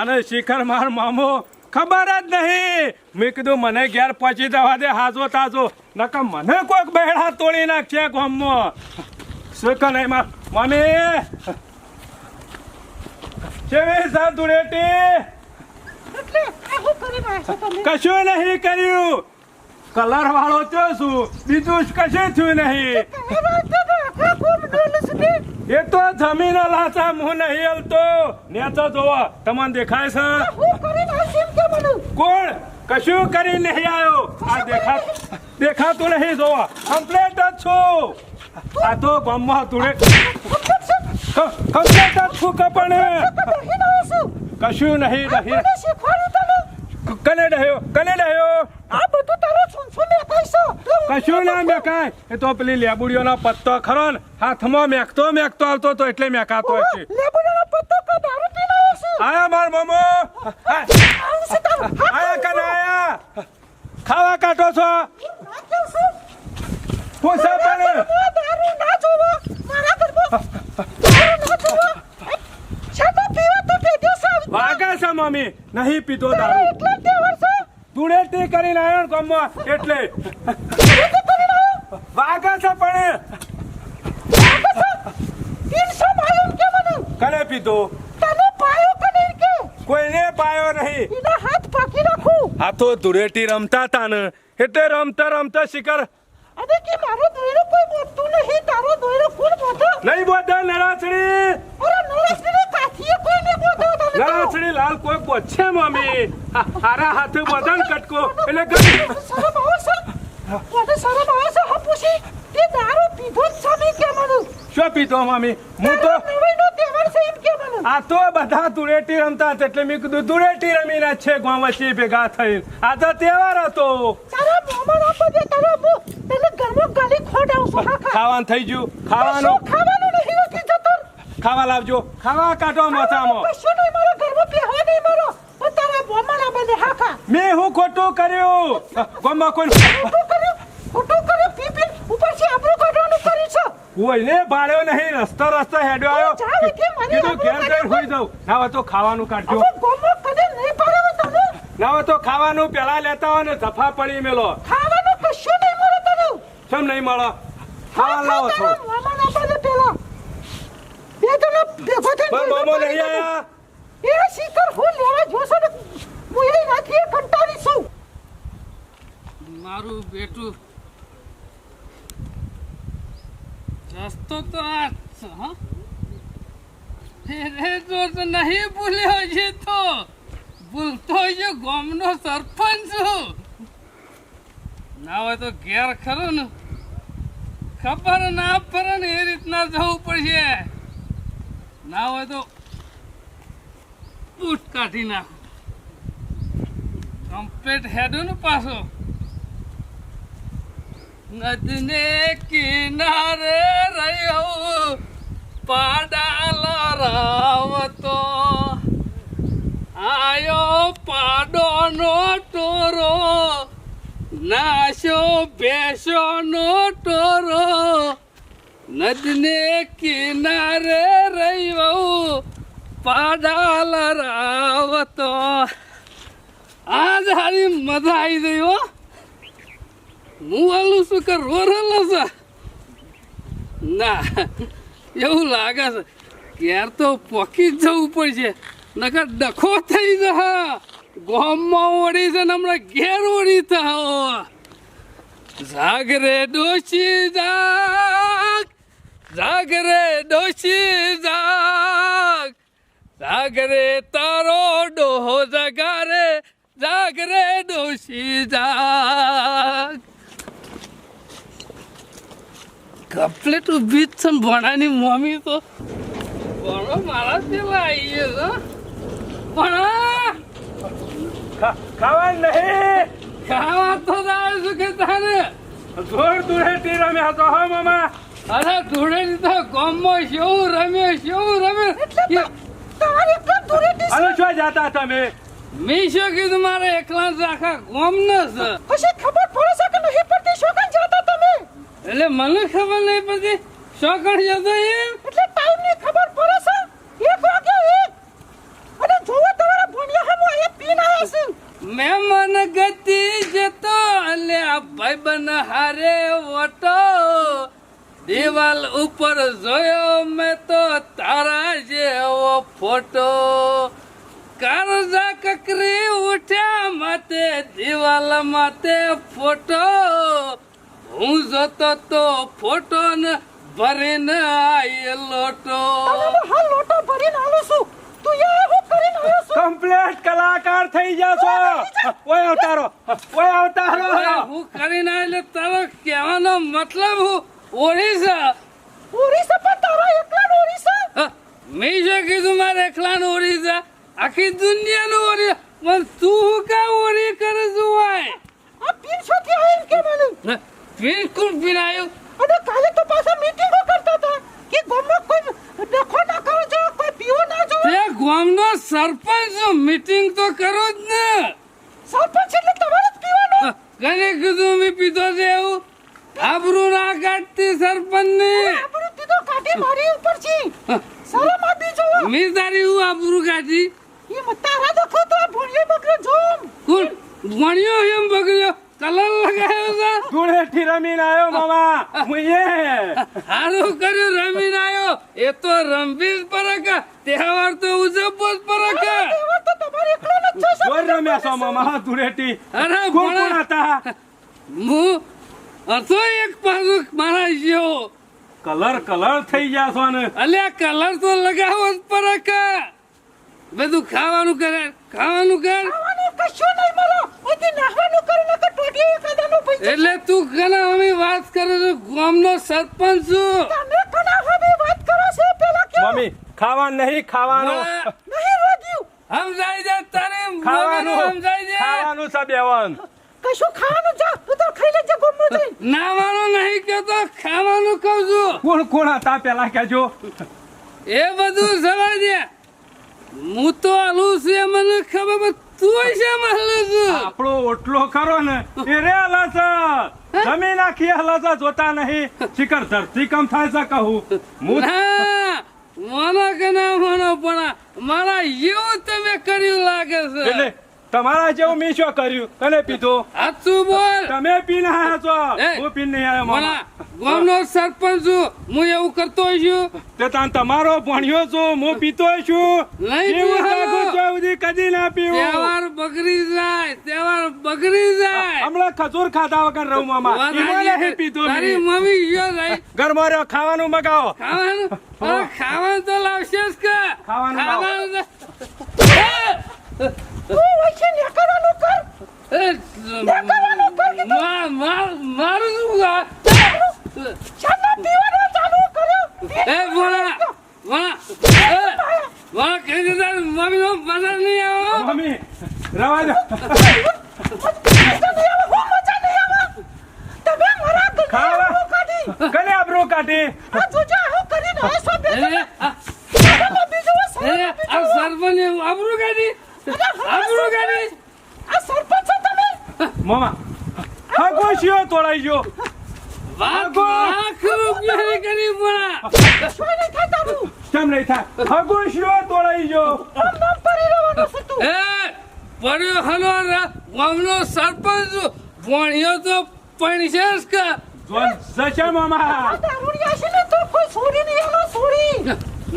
અને શિખર માર મામો ખબર જ નહીં. મેં કીધું મને ઘેર પહોંચી જવા દે હાજો તાજો. નકર મને કોઈક બહેડા તોડી નાખશે ગામમાં. શિખર નહીં માર મમ્મી કેવી તમે? કશું નહીં કર્યું. કલર વાળો તો શું બીજું કશું થયું નહીં. એ તો જમીન લાચા હું નહીં હલતો નેચો જોવા તમને દેખાય છે? કોણ? કશું કરી નહીં આવ્યો. આ દેખા દેખાતું નહીં જોવા. કમ્પ્લેટ જ છું. આ તો ગામમાં તુડે કમ્પ્લેટ જ છું કપણ કશું નહીં રહી કને રહ્યો? કને રહ્યો? આ બધું તારો સુનસુન મેકાઈશો કશું ના મેકાય. એ તો પેલી લેબુડીઓનો પત્તો ખરો ને. હાથમાં મેકતો મેકતો આવતો તો એટલે મેકાતો હશે. લેબુડાનો પત્તો કા દારૂ પીને આવ્યો છે? આયા માર મોમો. આવું છે તારું? હાથ આયા કને આયા? ખાવા કાટો છો? પણ આ દારૂ ના જોવો મારા ઘરમાં ના જોવો શામાં પીવા તો કે સાવ વાગે છે મમ્મી. નહીં પીતો દારૂ. એટલા ધૂળેટી કરીને આવ્યો ને ગામમાં એટલે વાગે છે પણ કને પીધો? તને પાયો કે કે કોઈને પાયો નહીં. એના હાથ પાકી રાખું. હાથો ધૂળેટી રમતા તાને એટલે રમતા રમતા શિકાર અને કે મારો દોયરો કોઈ બોલતું નહીં તારો દોયરો કોણ બોતો નહીં બોલતા નરાચડી અરે નળસને કાઠીએ કોઈ નહીં બોતો તને તો. લાલ કોઈ બોલશે મમ્મી હારા હાથે બધાને કટકો. એટલે ગમ શરમ આવે છે? મને શરમ આવે છે હપુસી તે દારૂ પીધો જ કે મને શું પીતો મમ્મી હું તો નવીનો તહેવાર છે એમ કે મને આ તો બધા ધૂળેટી રમતા હતા એટલે મેં કીધું ધૂળેટી રમીને છે ગામ વચ્ચે ભેગા થઈ આ તો તહેવાર હતો. તારા મોમાં તારો તને ગરમો ગાલી ખોડાવ છું ખા. ખાવાનું થઈ ગયું. ખાવાનું. ખાવાનું નહીં હોતી જતર ખાવા લાવજો. ખાવા કાઢો માથામાં કશું નહીં મારો ગરમો બેહવા નહીં મારો. તારા મોમાં બને પદે હા મેં હું ખોટું કર્યું? ગામમાં કોઈ ખોટું કર્યું? ખોટું કર્યું? પી પી ઉપરથી આપણું કાઢવાનું કર્યું છે. કોઈને ભાડ્યો નહીં રસ્તો રસ્તો હેડો આવ્યો. કીધું ઘેર ઘેર હોઈ જાઉં. ના હોય તો ખાવાનું કાઢજો. ગોમો કદે નહીં પડે તને. ના હોય તો ખાવાનું પેલા લેતા હોય ને જફા પડી મેલો ખાવાનું કશું નહીં મળે તને કેમ નહીં મળો? લાવો છો. મોમાં ના પેલા. બે જણા ભેગો થઈને પણ મોમો નહીં આયા. એ શીતર હું લેવા જોશો ને હું એ રાખીએ કંટાળી છું. મારું બેટું રસ્તો તો આ હા. રે તો તો નહીં ભૂલ્યો છે તો ભૂલતો છે ગામનો સરપંચ છું. ના હોય તો ઘેર ખરો ને. ખબર ના પડે એ રીતના જવું પડશે. ના હોય તો બૂટ કાઢી નાખો. કમ્પ્લેટ હેડો ને પાછો. નદને કિનારે રહ્યો, પાડાલ રાવતો. આયો પાડોનો ટોરો. નાશો ભેંસોનો ટોરો. નદને કિનારે રહ્યો પાડાલ રાવતો આજ હારી મજા આવી ગઈ હો. હું આલું છું કે રોરેલો છે? ના, એવું લાગે છે. ક્યાર તો પોકી જ જવું પડશે. નકર ડખો થઈ જશે. ગોમમાં ઓડી છે ને હમણાં ઘેર ઓડી થાઓ જાગરે ડોશી, જાગ. જાગરે ડોશી, જાગ. જાગરે તારો ડોહો જગારે. જાગરે ડોશી, જાગ. કપલેટ ઊભી જ છે ભણાની મમ્મી તો. ભણો મારા પેલા આવીએ ભણા. ખા- ખાવાનું નહીં! ખાવા તો દાળ શું કે તારે? જોર દુરેટી રમ્યા તો હો મામા! અરે ધૂળેટી તો ગામમાં શું રમ્યો શું રમ્યો એટલે તમારી છે શું? જાતા તમે? મેં શું કીધું મારે એકલા જ આખા ગામનો છે પછી ખબર પડે છે કે નહીં? પડતી શોખન જતા તમે? એટલે મને ખબર નહીં પડતી. શોકણ જતો એમ. એટલે ટાઈમની ખબર પડે છે? એક વાગે એક અને જોવો તમારા ભણ્યા હમો એ પીન આવ્યા છે. ગતિ જતો એટલે આ ભાઈબંધ હારે વટો. દિવાલ ઉપર જોયો મેં તો તારા જેવો ફોટો. કારજા કકરી ઉઠ્યા માતે દિવાલ માતે ફોટો. હું જોતો તો ફોટો ને ભરીને આયે લોટો. લોટો ભરીને આવું છું. તું છું કમ્પ્લેટ કલાકાર થઈ જશો ઓય અવતારો ઓય અવતારો. હું હું કરીને એટલે તારો કહેવાનો મતલબ હું ઓરિસા ઓરિસા પણ તારા એકલા ઓરિસા મેં જે કીધું મારે એકલા ઓરિસા આખી દુનિયાનું ઓરી પણ તું હું કા ઓરી કરે છું ભાઈ આ પીર શોથી આવીને કે મને બિલકુલ પીનાયું અને કાલે તો પાછા મીટિંગો કરતા હતા. કે ગામમાં કોઈ ડખો ના કરો જો પીવો ના જો તે ગામનો સરપંચ મીટિંગ તો કરો જ ને. સરપંચ એટલે તમારે જ પીવાનો? કને કીધું મેં પીધો છે એવું? આબરૂ ના કાઢતી સરપંચ ને આપણું પીધો કાઢી મારી ઉપર છે શરમ આપી જો મેં તારી હું આબરૂ કાઢી? એ મ- તારા દખો તો આ ભણ્યો બકરો જોમ. કોણ? ભણ્યો એમ બગડ્યો? કલર લગાવ્યો છે દુરેટી રમીને આવ્યો મામા. હું હારું કર્યું રમીને આવ્યો. એ તો રમવી જ પરક તહેવાર તો ઉજવવો જ પરક તહેવાર તો તમારે એકલો છે જોર રમ્યા છો મામા ધૂળેટી. અરે કોણ હતા? હું હતો એક પાછું મારા જેવો. કલર કલર થઈ જશો ને અલ્યા કલર તો લગાવો જ પરક બધું ખાવાનું કરે ખાવાનું કર. કશું નહીં મળો. ઓથી નાહવાનું કરે ને કે ટોટીએ પૈસા. એટલે તું કના અમે વાત કરે છે ગામનો સરપંચ છું. તમે કના હવે વાત કરો છો પેલા કે મમ્મી ખાવાનું નહીં ખાવાનું. નહીં રોગ્યું. સમજાઈ જાય તારે ખાવાનું. સમજાઈ જાય ખાવાનું સબ એવન કશું ખાવાનું જા તું તો ખાઈ લેજે ગમો જઈ નાવાનું નહીં કેતો ખાવાનું કહું છું. કોણ કોણ હતા પેલા કેજો એ બધું દે. હું તો આલું છે મને ખબર તું છે હાલું છું? આપણો ઓટલો ખરો ને એ રે હલસ જમીન આખી હલાસા જોતા નહીં. શિખર ધરતી કમ થાય છે કહું. હું મને કે ના મને પણ મારા એવું તમે કર્યું લાગે છે. તમારા જેવું મેં શું કર્યું? કને પીધું? બોલ. તમે પીને આવ્યા છો. હું પીને નહીં આવ્યો મામા ગામનો સરપંચ છું. હું એવું કરતો છું. તે તાન તમારો ભણ્યો છું. હું પીતો છું. નહીં સુધી કદી ના પીવું. તહેવાર બગડી જાય તહેવાર બગડી જાય. હમણાં ખજૂર ખાધા વગર રહું મામા. નહીં તારી મમ્મી ગયો રહી ઘરમાં રહ્યો ખાવાનું મગાવો. ખાવાનું? ખાવાનું તો લાવશે જ કે. ખાવાનું ખાવાનું કર. એ, કર એ એ દે રવા દો. કને આબરૂ કાઢી? આ જોજે હું બે એટલે આ આ એટલે આ સરપંચ આબરૂ કાઢી? આબરૂ કાઢી આ સરપંચ છો તમે? મામા હગો શિયો તોડાઈ ગયો. વાત લાખ રૂપિયાની કરી ભોળા શું નહીં થાય તારું? કેમ નહીં થાય? હગો શિયો તોડાઈ ગયો. આમ નામ પડી રહેવાનું છે તું. એ પડ્યો હલો ગામનો સરપંચ છું. તો પૈસે જ કે? જોન જશે મામા. દારૂડિયા છે ને તો કોઈ છોડી નહીં એનો છોડી.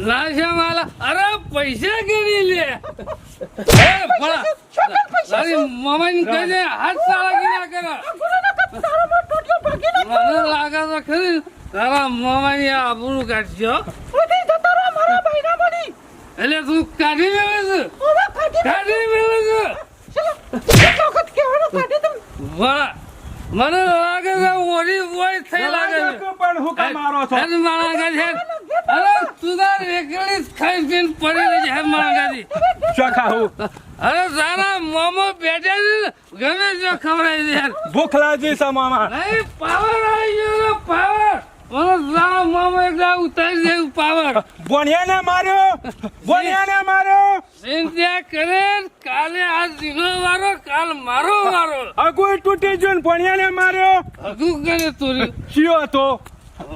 લાશા માલા. અરે પૈસા ગણી લે? એ ભલા તારી મમ્મી કહે છે હાથ સારા કરો? મને લાગે તો ખરી તારા મમ્મી આબરૂ કાઢજો. એટલે તું કાઢી મેળે છે. કાઢી નાખ. છે. વખત કહેવાનું કાઢી દઉં. ભલા મને લાગે છે ઓરી હોય થઈ લાગે છે. પણ હું કામ મારો છો? હેડ મારા ગાડી અરે તું તાર એકલી ખાઈ પીન પડી રહી છે મારા ગાડી શું ખાવું અરે સારા મોમો બેઠે ગમે જો ખવડાવી દે યાર. ભૂખ લાગી છે મામા. નહીં પાવર આવી ગયો પાવર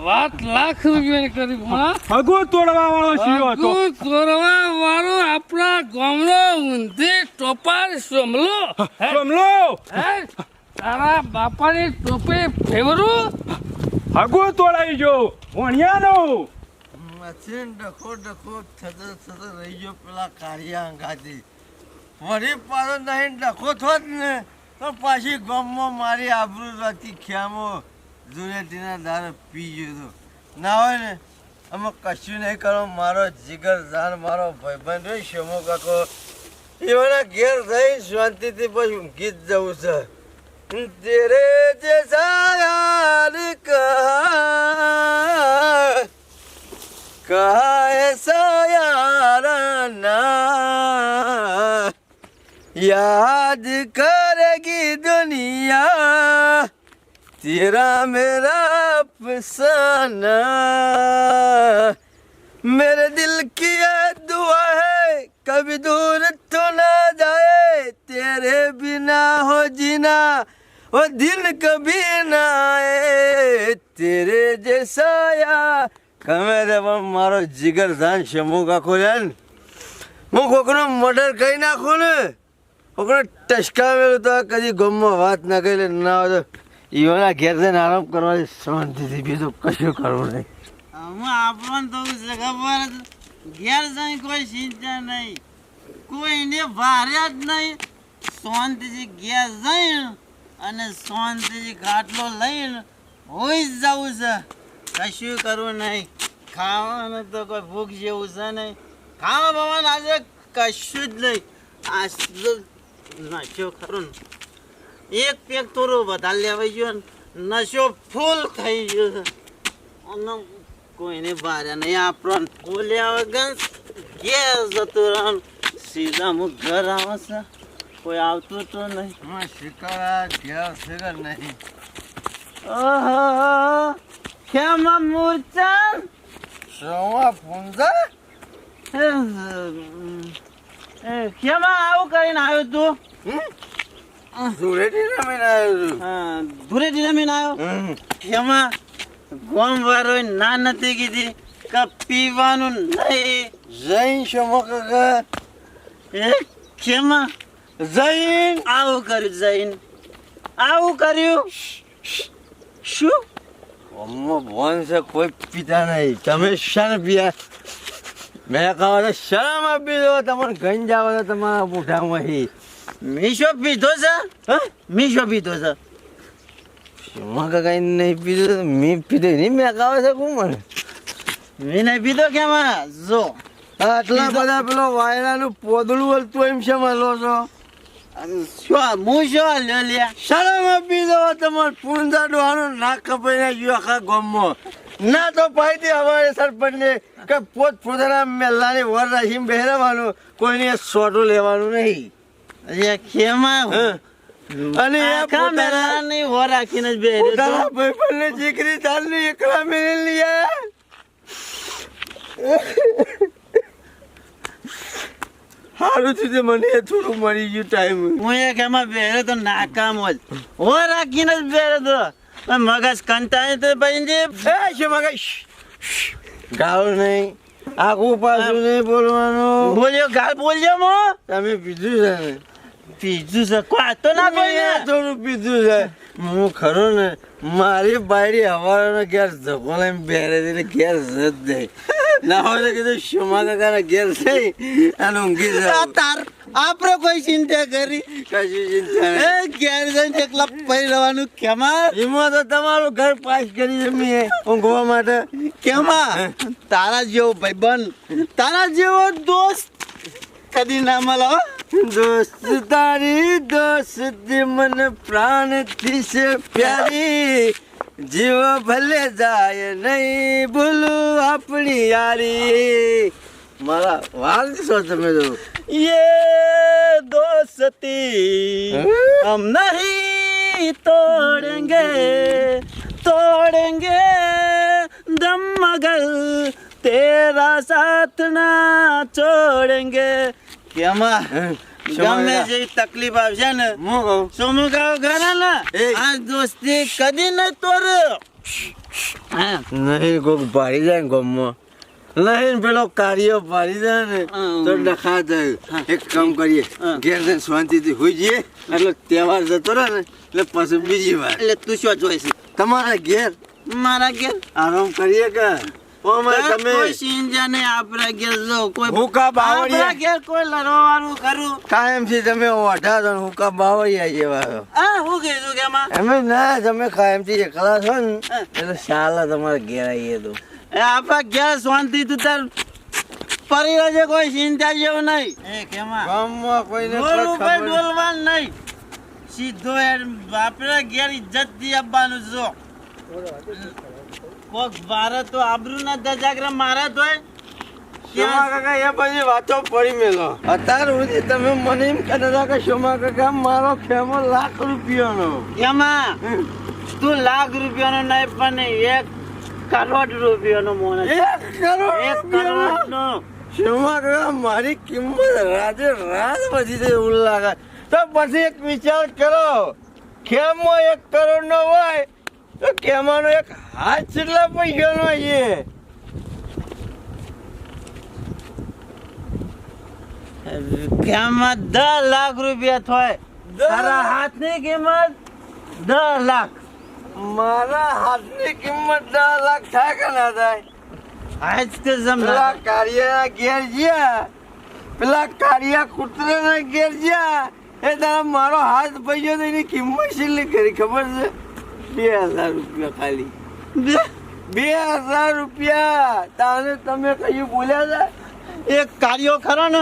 વાત લાખ રૂપિયાની કરી તોડવા વાળો શિયો હતો. તોડવા વાળો આપણા ગામનો ઊંધી ટોપાર સોમલો. સોમલો? તારા બાપાની ટોપે ફેવરું? અગુ તોડાઈ ગયો વણિયાનો. મચીન ડખો ડખો થતો થતો રહી ગયો પેલા કાળિયા અંગાથી વળી પાછો નહીં, ડખો થોત ને, તો પાછી ગામમાં મારી આબરૂ રાતી ખ્યામો જુનેટીના દારે પી ગયો તો. ના હોય ને અમે કશું નહીં કરો, મારો જીગર જાન, મારો ભાઈબંધ રહ્યો શમો કાકો. એવાના ઘેર રહી, શાંતિથી પછી ગીત જ જવું છે. तेरे जैसा यार कहा कहा ऐसा याराना याद करेगी दुनिया तेरा मेरा अफसाना मेरे दिल की दुआ है कभी दूर तो ना जाए तेरे बिना हो जीना वो दिन कभी ना आए तेरे जैसा यार ગમે તે પણ મારો જીગર જાન શંભુ કાકો છે ને હું કોકનો મર્ડર કરી નાખું ને કોકનો ટસકાવેલું તો આ કદી ગમમાં વાત ના કરી લે ના હોય તો ઈવાના ઘેર જઈને આરામ કરવાની શાંતિથી બીજું કશું કરવું નહીં આમાં આપણને તો એવું છે ખબર જ ઘેર જઈ કોઈ ચિંતા નહીં કોઈને ભારે જ નહીં શાંતિથી ઘેર જઈને અને શાંતિથી ખાટલો લઈને હોઈ જ જવું છે. કશું કરવું નહીં. ખાવાનું તો કોઈ ભૂખ જેવું છે નહીં. ખાવા ભવાનું આજે કશું જ નહીં. આ તો નશો ખરું એક પેક થોડું વધારે લેવાઈ ગયો નશો ફૂલ થઈ ગયો અને કોઈને ભારે નહીં આપણો ફૂલ વગર ઘેર જતું રહ્યો સીધા હું ઘર આવે છે. કોઈ આવતું તો નહીં. હું શિકારા ગયા શિકર નહીં. ઓહો ખેમા મૂર્છન સોવા પૂંજા? ખેમા આવું કરીને આવ્યો તું? ધૂળેટી રમીને આવ્યો છું. હા, ધૂળેટી રમીને આવ્યો. ખેમા ગોમ વારો ના નથી કીધી કે પીવાનું નહીં. જૈન શમો કાકા એ ખેમા જૈન? આવું કર્યું જૈન. આવું કર્યું? શું? અમ્મો ભોન છે કોઈ પીતા નહીં. તમે શાને પીયા. મેં કહો શરમ આપી દો તમને ગંજ આવે તો તમારા મોઢામાંથી મીશો પીધો છે? હા? મીશો પીધો છે? શમા કાકા નહીં પીધું. મેં પીધું નહીં મેં કહો છે કોણ મને? મેં નહીં પીધો કેમાં જો. આટલા બધા પેલો વાયરાનું પોદળું હલતું એમ છે મળો છો? હું શું લ્યો લે શરમ આપી દો તમારે પૂંજા ડોહાનું નાક કપાઈ ગયો આખા ગામમાં. ના તો પાઈતી અમારે સરપંચને કે પોત પોતાના મેલ્લાની વર રાખીને કોઈને સોટું લેવાનું નહીં. અરે કેમાં. અને આખા મેળાની રાખીને જ બેહ્યો પોતાના તો. ભાઈબંધને દીકરી તારની એકલા મેળવી થયું તે મને થોડું મળી ગયું ટાઈમ હું એક એમાં બેહ્યો તો નાકામ જ હો રાખીને જ બેહ્યો તો. મગજ કંટાળી તો ભાઈ એ છે મગજ? ગાળ નહીં. આખું પાછું નહીં બોલવાનું. બોલ્યો ગાળ બોલ્યો મો. તમે પીધું છે ને? પીધું છે. કોઈ તો ના કોઈ થોડું પીધું છે. હું ખરો ને મારી બાયડી હવારના ઘેર ધકો લઈને બેરે એટલે ઘેર જત દે ના હોય કીધું શુમા કાકાના ઘેર થઈ અને ઊંઘી જાવ તાર આપણે કોઈ ચિંતા કરી? કશું ચિંતા એ ઘેર જઈને એકલા પડી રહેવાનું કેમાં? એમાં તો તમારું ઘર પાસ કરી જમીએ મેં ઊંઘવા માટે. કેમાં? તારા જેવો ભાઈબંધ તારા જેવો દોસ્ત કદી ના મળો દોસ્ત તારી દોસ્તી મને પ્રાણથી છે પ્યારી જીવ ભલે જાય નહીં ભૂલું આપણી યારી મારા વાલ છો તમે તો યે દોસ્તી હમ નહીં તોડેંગે તોડેંગે દમ મગલ તેરા સાથ ના છોડેંગે. કેમાં? ગમે જે તકલીફ આવશે ને હું કહું? શું હું કહું ઘરે ને આ દોસ્તી કદી નહીં તોર નહીં કોક ભારી જાય ગમો. નહીં પેલો કાર્યો ભારી જાય ને તો ડખા જાય. એક કામ કરીએ ઘેર ને શાંતિથી હોઈ જઈએ એટલે તહેવાર જતો રહે ને એટલે પછી બીજી વાર. એટલે તું શું જોઈશ? તમારા ઘેર? મારા ઘેર? આરામ કરીએ કે? આપણા ઘેર જો કોઈ હુકા બાવળિયા. આપણા ઘેર કોઈ લડવાનું કરું તમે ઓઢા છો ને હુકા બાવળિયા જેવા આ કે એમાં એમ જ ના તમે કાયમથી એકલા છો ને એટલે શાલા તમારે ઘેર આવીએ તો. એ આપણા ઘેર શાંતિ તું તાર પરી રહેજે કોઈ ચિંતા જેવું નહીં. એ કેમાં? ગામમાં કોઈને ડોલ કોઈ ડોલવાનું નહીં. સીધો આપડે ઘેર ઇજ્જતથી આપવાનું જો. કોક વારે તો આબરૂ ના દજાગરા મારા તો શોમા કાકા એ બધી વાતો પડી મેલો. અત્યાર સુધી તમે મને એમ કહેતા હતા કે શોમા કાકા મારો ખેમો લાખ રૂપિયાનો. એમાં? તું લાખ રૂપિયાનો નહીં પણ એક કરોડ રૂપિયાનો મોને એક કરોડ એક રૂપિયાનો? કરોડ નો શોમા કાકા મારી કિંમત રાજે રાત વધી છે એવું લાગે. તો પછી એક વિચાર કરો. ખેમો એક કરોડ નો હોય તો કેમાનો એક હાથ કેટલા પૈસાનો છે. કેમાં દસ લાખ રૂપિયા થાય? તારા હાથની કિંમત દસ લાખ. મારા હાથની કિંમત દસ લાખ થાય કે ના થાય? આજ કે પેલા કાર્યના ઘેર ગયા પેલા કાર્ય કૂતરાના ઘેર ગયા એ તારા મારો હાથ પૈયો તો એની કિંમત કેટલી કરી ખબર છે? બે હજાર રૂપિયા ખાલી. બે? હજાર રૂપિયા? તારે તમે કયું બોલ્યા હતા? એક કાર્યો ખરો ને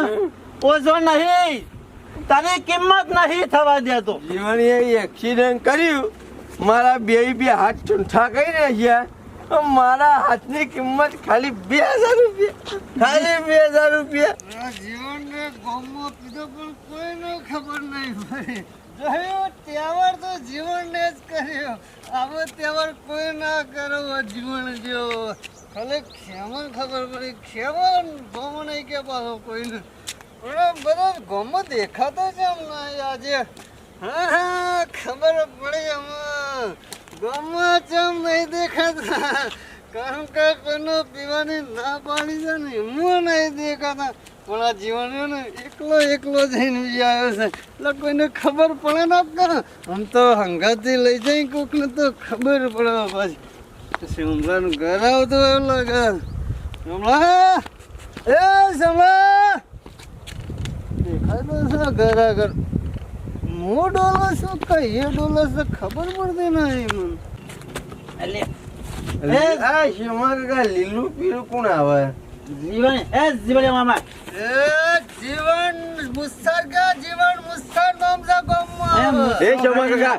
ઓછો નહીં. તારી કિંમત નહીં થવા દેતો જીવણીએ એક્સિડન્ટ કર્યું. મારા બે બે હાથ ચૂંઠા કરી રહ્યા મારા હાથની કિંમત ખાલી બે હજાર રૂપિયા. ખાલી બે હજાર રૂપિયા. જીવનને ગમો પીધો પણ કોઈને ખબર નહીં પડી જોયું તહેવાર તો જીવનને જ કર્યો. આવો તહેવાર કોઈ ના કરો જીવન જેવો. ખાલે ખેમણ ખબર પડી. ખેમણ ગમો નહીં કે પાછો કોઈને. પણ બધા ગમો દેખાતો છે હમણાં આજે. હા ખબર પડી હમણાં ગમો ચમ નહીં દેખાતા. કારણ કે કોઈનો પીવાની ના પાડી છે ને હું નહીં દેખાતા. પણ આ જીવન એકલો એકલો જઈને બી આવ્યો છે. એટલે કોઈને ખબર પડે ના કે આમ તો હંગાથી લઈ જાય કોકને તો ખબર પડે પાછી. શિમલાનું ઘર આવતું એવું લાગે શિમલા એ શિમલા દેખાય તો ઘર આગળ. હું ડોલો છું કહીએ? ડોલો છે ખબર પડતી નહીં મને એટલે આ શેમાં કાકા લીલું પીળું કોણ આવે? જીવન એ જીવન મામા એ જીવન મુસરગા જીવન મુસર નામ છે ગમમાં એ શેમાં કાકા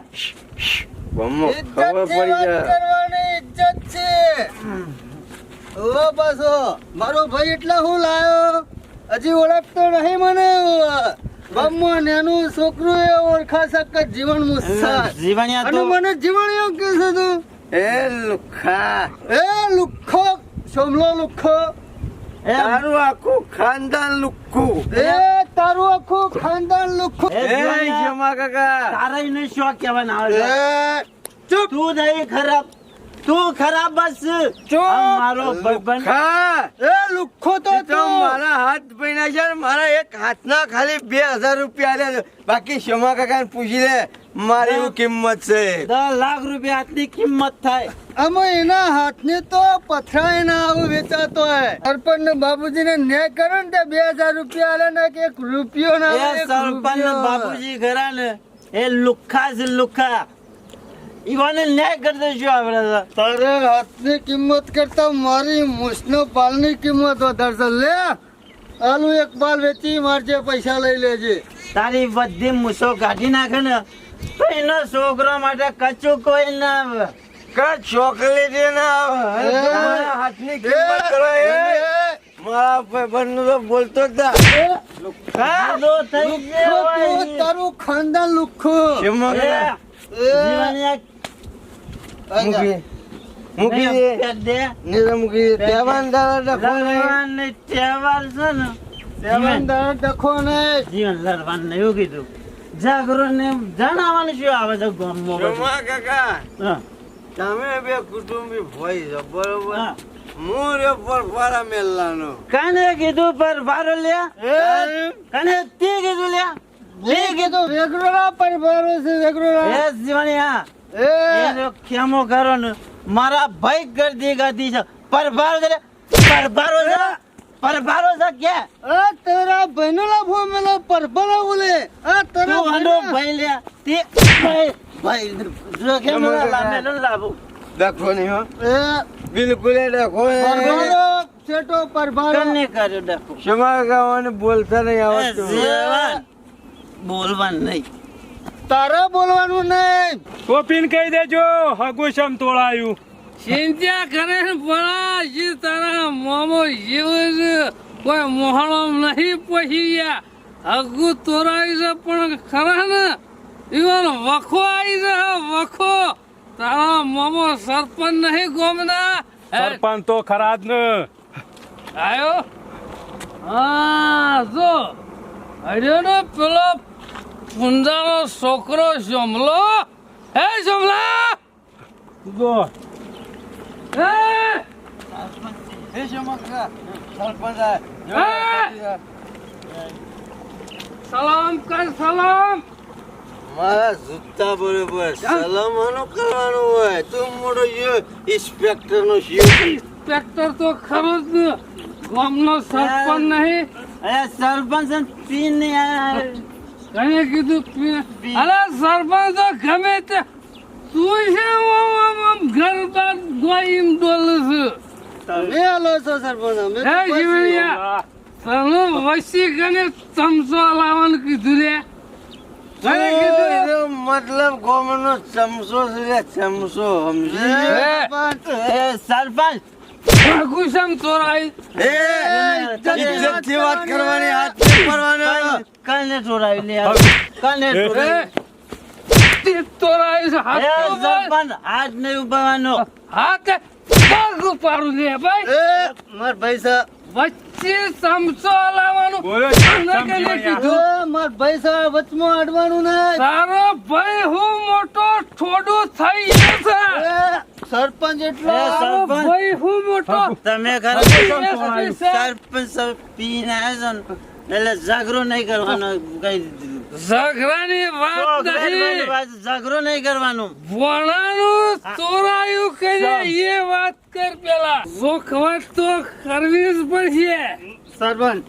ગમો. ખબર પડી જાય. કરવાની ઇજ્જત છે. ઓ પાછો મારો ભાઈ એટલે હું લાયો? હજી ઓળખતો નહીં મને ગમમાં નેનું છોકરું એ ઓળખા શકે જીવન મુસર જીવન મને મને એવું કે છે તું. એ લુખા. એ લુખો સોમલો લુખો. એ તારું આખું ખાનદાન લુખું. એ તારું આખું ખાનદાન લુખું. એ જમા કાકા તારે એને શું કહેવાના આવે ચૂપ. તું નહીં ખરાબ. તું ખરાબ બસ. મારો ભાઈબંધ. એ લુખો તો તું મારા હાથ પૈણા છે મારા એક હાથના ખાલી બે હજાર રૂપિયા આલ્યા બાકી શમા કાકાને પૂછી લે મારી શું કિંમત છે? દસ લાખ રૂપિયા આટલી કિંમત થાય. આમાં એના હાથને તો પથરાય ના આવું વેચાતો હોય. સરપંચ ને બાબુજી ને ન્યાય કરો ને તે બે હજાર રૂપિયા આલે ને કે એક રૂપિયો ના એ સરપંચ બાબુજી બાપુજી ખરા ને. એ લુખ્ખા છે લુખ્ખા ઈવાને ન્યાય કરી દઈશું આપણે. તારે હાથની કિંમત કરતા મારી મુસનો પાલની કિંમત વધારે છે લે આલુ એક પાલ વેચી મારજે પૈસા લઈ લેજે. તારી બધી મૂસો કાઢી નાખે ને તો એનો છોકરો માટે કચું કોઈ ના આવે. કા ચોકલેટ ના આવે? હાથની કિંમત કરો એ. મારા ભાઈબંધ તો બોલતો જ તારું ખાનદાન લુખું. જીવન મૂકી મૂકી દે. દે. ને તો મૂકી દે. તહેવાર દાડા ડખો નહીં. લડવાને છે ને. તહેવાર. દાડા ડખો નહીં. જીવન લડવાનું એવું કીધું. જાગરો ને જણાવવાનું શું આવે છે ગામમાં કાકા તમે બે કુટુંબી ભોય છો બરોબર? હા. પર ફારા મેલવાનો કાને કીધું પર ભારો લ્યા કાને તે કીધું લ્યા લે કીધું વેગરો પર ભારો છે વેગરોડા એ જીવણી હા. એનો ખેમો કરો ને? મારા ભાઈ ગરદી ગરદી છે. પર ભારો છે પર ભારો છે? પર ભારો છે કે? અ તારા બહેનો લાભો મેલો પરબળો બોલે. અ તું આનો ભાઈ લે. તે ભાઈ ભાઈ જો કેમો ન લાવો ડખો નહીં હો. એ! બિલકુલ એ ડખો પરભારો છેટો પરભારો. કને કર્યો દેખો ક્ષમા ગાવાને બોલતા નહીં જીવન બોલવાનું નહીં. તારે બોલવાનું નહીં. કોપીન કહી દેજો હગુ શમ તોળાયું. ચિંતા કરે ને જે તારા મોમો જીવ કોઈ મોહળમ નહીં પહી ગયા. હગુ તોરાઈ છે પણ ખરા ને? ઇવન વખો આવી છે વખો. તારા મોમો સરપંચ નહીં ગોમના? સરપંચ તો ખરા જ ને. આયો? હા જો. અરે ને પેલો પુંજાનો છોકરો જમલો? હે જમલા? જો હે? હે સલામ કર સલામ. મારા જૂતા બરોબર સલામવાનું કરવાનો હોય. તું મોટો યો ઇન્સ્પેક્ટર નો ઇન્સ્પેક્ટર તો ખરો જ ને. ગામનો સરપંચ નહીં. અરે સરપંચ પીન નહીં આયા. કીધું અરે સરપંચ તો ગમે તે તું છે ઘર બાદ ગોઈમ ડોલે છે. તમે આલો છો સરપંચ અમે હે જીવણિયા. તને વસી કને ચમચો લાવવાનું કીધું રે. મતલબ ગોમનો ચમચો છે ચમચો સમજી. સરપંચ ચોરાઈ એ વાત કરવાની હાથ લે ચોરાઈ હાથ તો નહીં ઉભાવાનો. ભાઈ. માર પૈસા વચ્ચે ચમચો લાવવાનું. બોલો કીધું પૈસા વચમાં અડવાનું ને. તારો ભાઈ હું મોટો ઠોડું થઈ ગયો છે. સરપંચ એટલો સરપંચ. ભાઈ હું તમે ખરા સરપંચ. સરપંચ સર પીને આવ્યા એટલે જાગરો નહીં કરવાનો કઈ ઝઘડાની વાત નહીં જાગરો નહીં કરવાનું. ભણાનું ચોરાયું કરે એ વાત કર પેલા. જોખવટ તો કરવી જ પડશે સરપંચ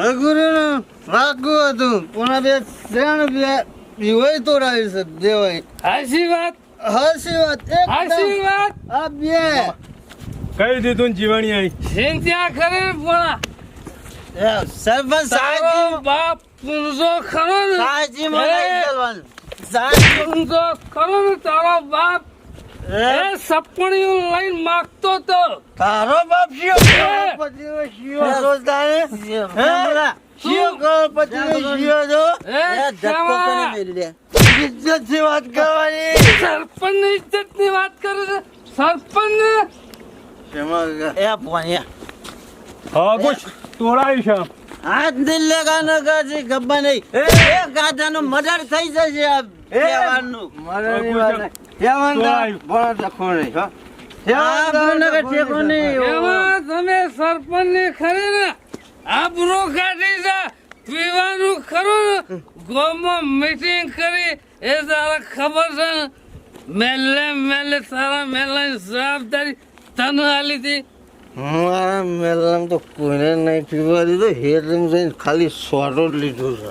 હગુરું રાખવું હતું. પણ બે ત્રણ બે છે દેવાય હાસી વાત. હાસી વાત હાસી વાત. આ બે. કહી દીધું ને જીવણી આઈ? સિંધ્યા કરે પણ સરપંચ સાહેબ બાપ પૂંજો ખરો ને. સાચી મને ચાલવાનું સાચી પૂંજો ખરો ને તારો બાપ. એ. સપણીયું લઈને માગતો તો. તારો બાપ શિયો કરોડપતિનો શિયો છો શિયો કરોડપતિનો શિયો છો એ એ ધક્કો કરી મેલી દે. ઇજ્જતથી વાત કરવાની. સરપંચની ઇજ્જતની વાત કરે છે. સરપંચ છે હાથ કાજી નહીં. એ. ગાધાનું મર્ડર થઈ જશે આ વાત નહીં. હો. તમે સરપંચ ને ખરી ને આબરો કાઢી છે પીવાનું ખરું ને ગામમાં મીટિંગ કરી એ તારા ખબર છે મેલે મેલે તારા મેલે જવાબદારી તને આલી હતી મારા મેલામ તો કોઈને નહીં પીવા દીધો હેડમ જઈને ખાલી સોટો જ લીધો છે.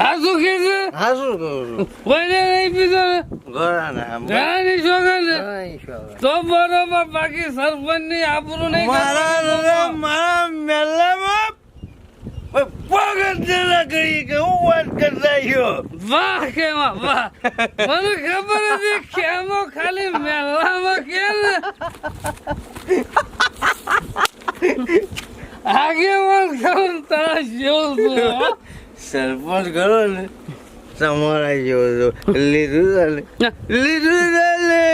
હા શું કીધું હા શું કહું છું? કોઈને નહીં પીધો? ને ઘણા ને આમ. ઘણાની શોખન છે. તો બરોબર બાકી સરપંચની આપણું નહીં મારા કાઢવાની. દાદા, મારા મેલામાં કરી કે હું વાત કરતા છો? વાહ કેવા વાહ મને ખબર હતી કેમો ખાલી મેલામાં કે ને? આગેવાન ખબર તારા જેવું છું સરપંચ કરો ને? તમારા જેવો છો. લીધું છે લીધું છે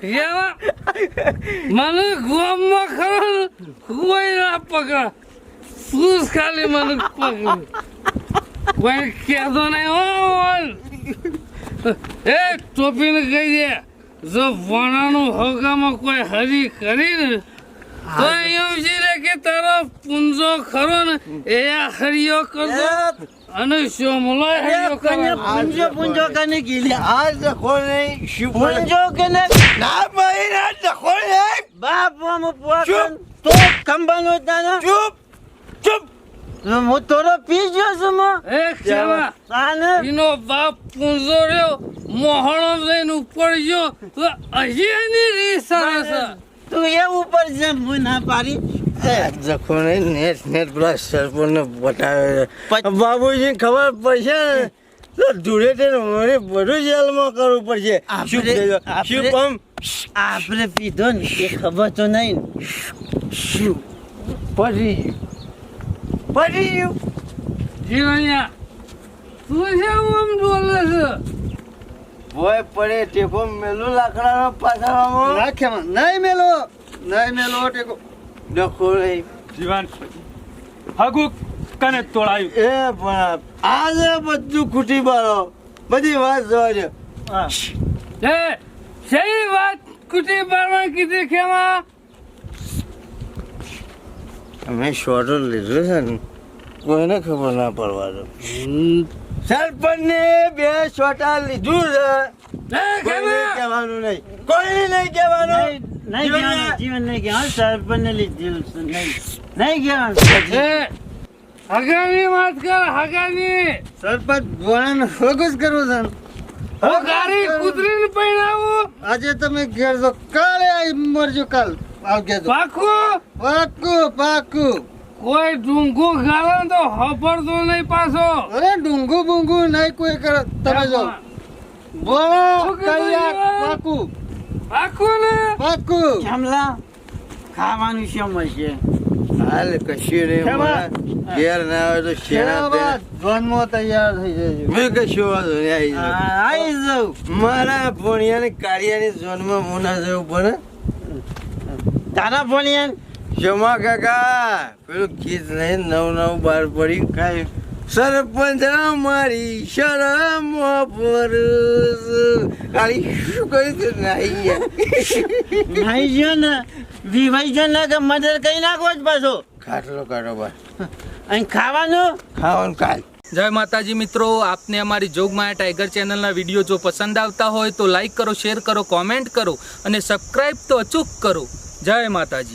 કેવા? મને ગોમમાં ખરો કોઈ ના પકડ તું ખાલી મને પકડ કોઈ કહેતો નહીં, હો. એ ટોપીને કહી દે, જો વણાનું હોગામાં કોઈ હરી કરીને કે તારો પુંજો ખરો ને એ હરિયો કરજો. અને શોમલો હરિયો કને કરજો પૂંજો પૂંજો કને કીધી આ દખો નહીં. શું બોલે? કને ના ભાઈ બાપ ચૂપ. તો કંબાનો તાનો. ચૂપ. ચૂપ. હું તોરો પી ગયો છું મો. એ કેવા બાપ પુંજો રહ્યો મોહણો લઈને ઉપર ગયો. તો હજી એની રીસ આવે છે. તું એ ઉપર છે હું ના પાડી. દખો નહીં નેટ નેટ પેલા સરપંચને બતાવે બાબુજી ખબર પડશે તો ધૂળે તેને મને બધું જેલમાં કરવું પડશે. શું પમ આપણે પીધો ને એ ખબર તો નહીં શું? પડી ગયું. પડી ગયું. જીવન્યા તું છે આમ બોલે છે? ભોય પડે ટેકો મેલું લાકડાનો પાછળમાં નાખ્યામાં નહીં મેલો. નહીં મેલો ટેકો. ડખો નહીં જીવાન હગુ કને તોડાયું? એ પણ આજે બધું ખૂટી બાળો. બધી વાત જોવા દો એ સહી વાત ખૂટી બારવા કીધી ખેમાં અમે શોર્ટર લીધું છે ને. કોઈને ખબર ના પડવા દો. સરપંચ બે છોટા લીધું છે. કહેવાનું નહીં. કોઈ નહીં કહેવાનું. નહીં નહીં જીવન જીવન નહીં કહેવાનું. સરપંચ ને લીધેલું નહીં નહીં કહેવાનું હગાની વાત કર હગાની સરપંચ ગોળાને ફોકસ કરવું છે. હું ગાડી કૂતરીને પહેરાવું આજે તમે ઘેર જો કાલે મરજો કાલ આવજો પાકું? પાકું પાકું. કોઈ ડુંગુ ગાળો તો હફરતો નહીં પાછો. અરે ડુંગુ બુંગુ નહીં કોઈ કરે. તમે જો. બોલો તૈયાર યાર? પાકું? પાકું ને? પાકુ. જમલા ખાવાનું શું મળશે હાલ કશું રે? ઘેર ના આવે તો શેના ધ્વનમાં તૈયાર થઈ જજો. મેં કશું વાંધો નહીં આવી જાઉં. આવી જાઉં મારા ભણિયાને કાળિયાની ઝોનમાં હું ના જવું પડે તારા ભણિયાન? જમા કાકા. પેલું ગીત નહીં નવ નવ બાર પડી કાંઈ સરપંચ મારી શરમ પર કાળી શું કહ્યું તું નાઈ ભાઈ નહીં જો ને વિભાઈ જો ને કે મદર કઈ નાખો જ પાછો. ખાટલો કાઢો બા. અહીં ખાવાનું? ખાવાનું કાલ. જય માતાજી મિત્રો આપને અમારી જોગમાયા ટાઈગર ચેનલના વીડિયો જો પસંદ આવતા હોય તો લાઈક કરો શેર કરો કોમેન્ટ કરો અને સબસ્ક્રાઈબ તો અચૂક કરો. જય માતાજી.